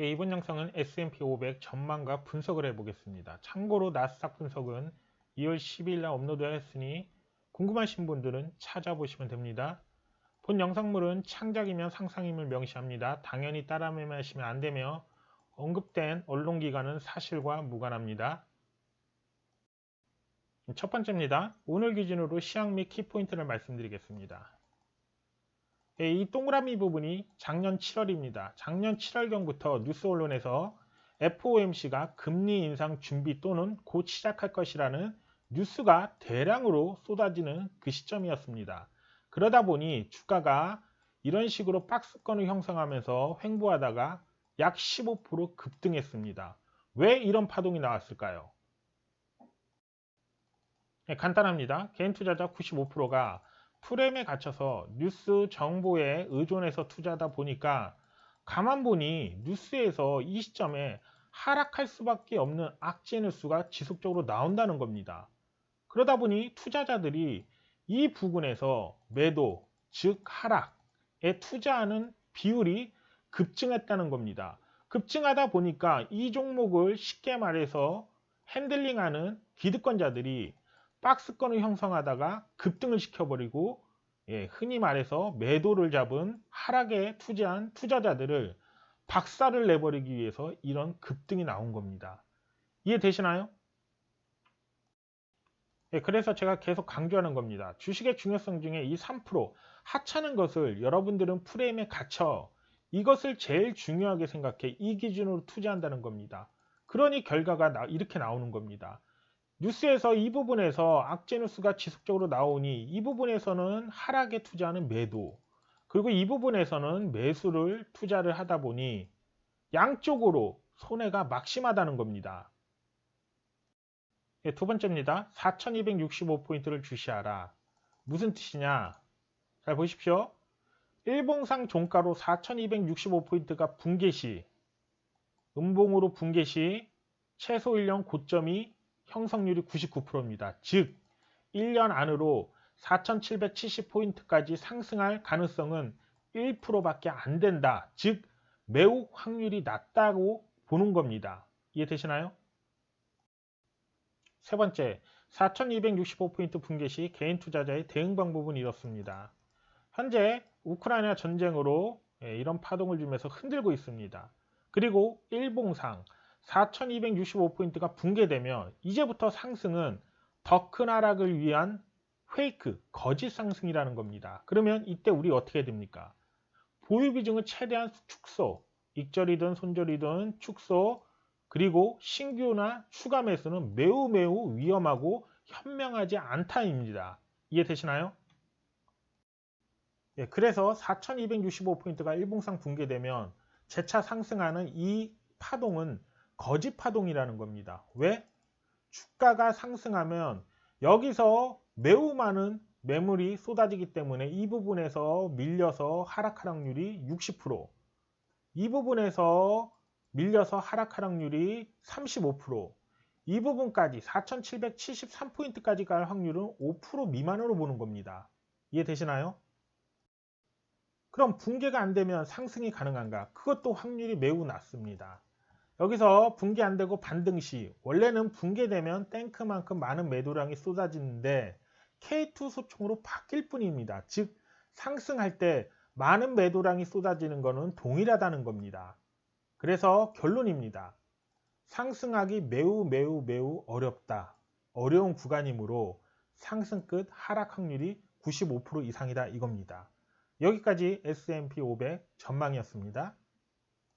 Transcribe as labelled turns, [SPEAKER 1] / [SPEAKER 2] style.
[SPEAKER 1] 예, 이번 영상은 S&P 500 전망과 분석을 해보겠습니다. 참고로 나스닥 분석은 2월 12일 날 업로드했으니 궁금하신 분들은 찾아보시면 됩니다. 본 영상물은 창작이면 상상임을 명시합니다. 당연히 따라 매매하시면 안 되며 언급된 언론기관은 사실과 무관합니다. 첫 번째입니다. 오늘 기준으로 시황 및 키포인트를 말씀드리겠습니다. 예, 이 동그라미 부분이 작년 7월입니다. 작년 7월경부터 뉴스 언론에서 FOMC가 금리 인상 준비 또는 곧 시작할 것이라는 뉴스가 대량으로 쏟아지는 그 시점이었습니다. 그러다 보니 주가가 이런 식으로 박스권을 형성하면서 횡보하다가 약 15% 급등했습니다. 왜 이런 파동이 나왔을까요? 네, 간단합니다. 개인 투자자 95%가 프레임에 갇혀서 뉴스 정보에 의존해서 투자하다 보니까 가만 보니 뉴스에서 이 시점에 하락할 수밖에 없는 악재 뉴스가 지속적으로 나온다는 겁니다. 그러다 보니 투자자들이 이 부분에서 매도, 즉 하락에 투자하는 비율이 급증했다는 겁니다. 급증하다 보니까 이 종목을 쉽게 말해서 핸들링하는 기득권자들이 박스권을 형성하다가 급등을 시켜버리고 예, 흔히 말해서 매도를 잡은 하락에 투자한 투자자들을 박살을 내버리기 위해서 이런 급등이 나온 겁니다. 이해되시나요? 예, 그래서 제가 계속 강조하는 겁니다. 주식의 중요성 중에 이 3% 하찮은 것을 여러분들은 프레임에 갇혀 이것을 제일 중요하게 생각해 이 기준으로 투자한다는 겁니다. 그러니 결과가 이렇게 나오는 겁니다. 뉴스에서 이 부분에서 악재 뉴스가 지속적으로 나오니 이 부분에서는 하락에 투자하는 매도 그리고 이 부분에서는 매수를 투자를 하다 보니 양쪽으로 손해가 막심하다는 겁니다. 예, 두 번째입니다. 4265포인트를 주시하라. 무슨 뜻이냐? 잘 보십시오. 일봉상 종가로 4265포인트가 붕괴 시 음봉으로 붕괴 시 최소 1년 고점이 형성률이 99%입니다. 즉 1년 안으로 4770포인트까지 상승할 가능성은 1%밖에 안 된다. 즉 매우 확률이 낮다고 보는 겁니다. 이해되시나요? 세 번째, 4265포인트 붕괴 시 개인 투자자의 대응 방법은 이렇습니다. 현재 우크라이나 전쟁으로 예, 이런 파동을 주면서 흔들고 있습니다. 그리고 일봉상 4265포인트가 붕괴되면 이제부터 상승은 더 큰 하락을 위한 페이크, 거짓 상승이라는 겁니다. 그러면 이때 우리 어떻게 됩니까? 보유 비중을 최대한 축소, 익절이든 손절이든 축소, 그리고 신규나 추가 매수는 매우 매우 위험하고 현명하지 않다입니다. 이해되시나요? 예, 그래서 4265포인트가 일봉상 붕괴되면 재차 상승하는 이 파동은 거짓 파동이라는 겁니다. 왜? 주가가 상승하면 여기서 매우 많은 매물이 쏟아지기 때문에 이 부분에서 밀려서 하락 하락률이 60%, 이 부분에서 밀려서 하락 하락률이 35%, 이 부분까지 4773포인트까지 갈 확률은 5% 미만으로 보는 겁니다. 이해되시나요? 그럼 붕괴가 안 되면 상승이 가능한가? 그것도 확률이 매우 낮습니다. 여기서 붕괴 안 되고 반등 시 원래는 붕괴되면 탱크만큼 많은 매도량이 쏟아지는데 K2 소총으로 바뀔 뿐입니다. 즉 상승할 때 많은 매도량이 쏟아지는 것은 동일하다는 겁니다. 그래서 결론입니다. 상승하기 매우 매우 매우 어렵다. 어려운 구간이므로 상승 끝 하락 확률이 95% 이상이다 이겁니다. 여기까지 S&P 500 전망이었습니다.